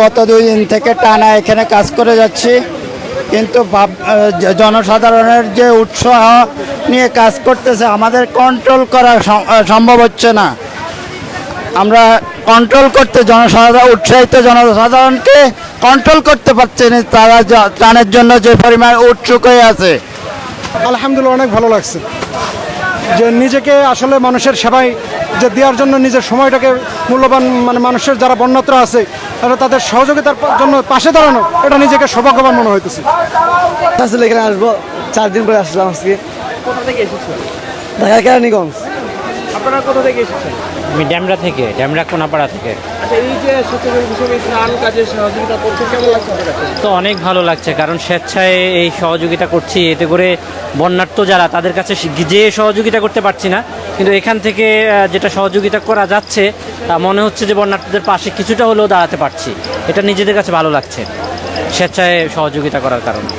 গত দুই দিন থেকে টানা এখানে কাজ করে যাচ্ছি। কিন্তু জনসাধারণের যে উৎসাহ নিয়ে কাজ করতেছে, আমাদের কন্ট্রোল করা সম্ভব হচ্ছে না। আমরা কন্ট্রোল করতে জনসাধারণ, উৎসাহিত জনসাধারণকে কন্ট্রোল করতে পারছে না, তারা ত্রাণের জন্য যে পরিমাণ উৎসুক হয়ে আছে। আলহামদুলিল্লাহ, অনেক ভালো লাগছে। যে নিজেকে আসলে মানুষের সেবায় যে দেওয়ার জন্য নিজের সময়টাকে মূল্যবান মানে মানুষের যারা বন্যত্র আছে তাদের সহযোগিতার জন্য পাশে দাঁড়ানো এটা নিজেকে সৌভাগ্যবান মনে হইতেছে। আসলে এখানে আসব চার দিন পরে আসলাম আজকে। কোথা থেকে এসেছেন? ঢাকা কেরানীগঞ্জ। আপনারা কোথা থেকে এসেছেন? আমি ড্যামরা থেকে ড্যামরা কোনাপাড়া থেকে। আচ্ছা এই যে স্বেচ্ছাসেবী হিসেবে স্নান কাজে সহযোগিতা করছে কেমন লাগছে তো অনেক ভালো লাগছে কারণ স্বেচ্ছায় এই সহযোগিতা করছি এতে করে বন্যার্থ যারা তাদের কাছে যে সহযোগিতা করতে পারছি না কিন্তু এখান থেকে যেটা সহযোগিতা করা যাচ্ছে মনে হচ্ছে যে বন্যার্থীদের পাশে কিছুটা হলেও দাঁড়াতে পারছি। এটা নিজেদের কাছে ভালো লাগছে, স্বেচ্ছায় সহযোগিতা করার কারণে।